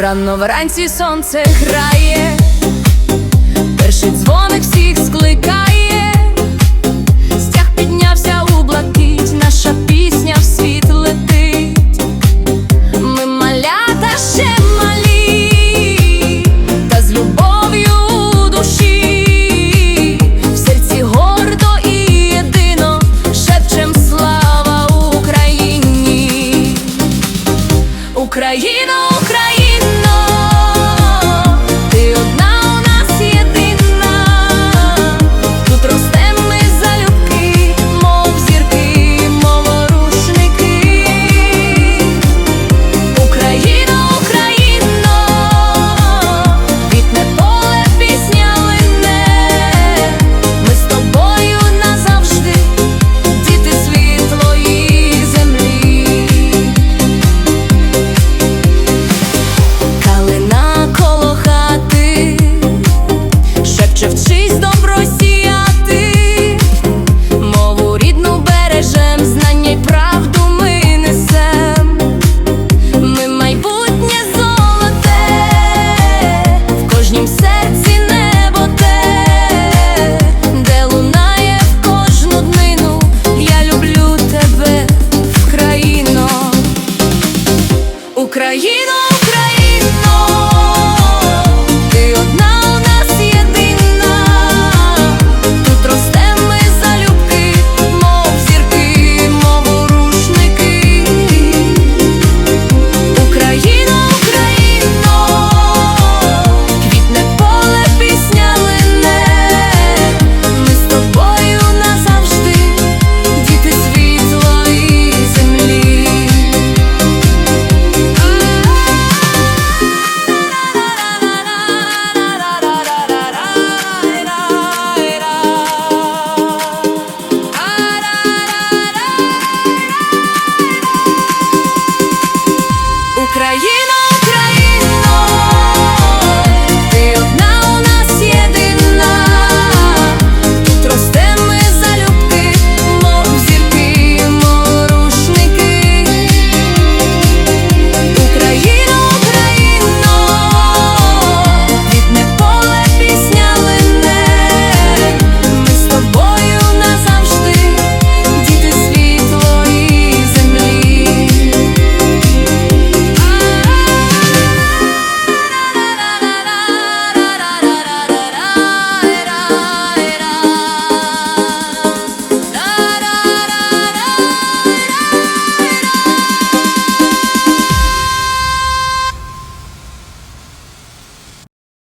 Рано вранці сонце грає, перший дзвоник всіх скликає,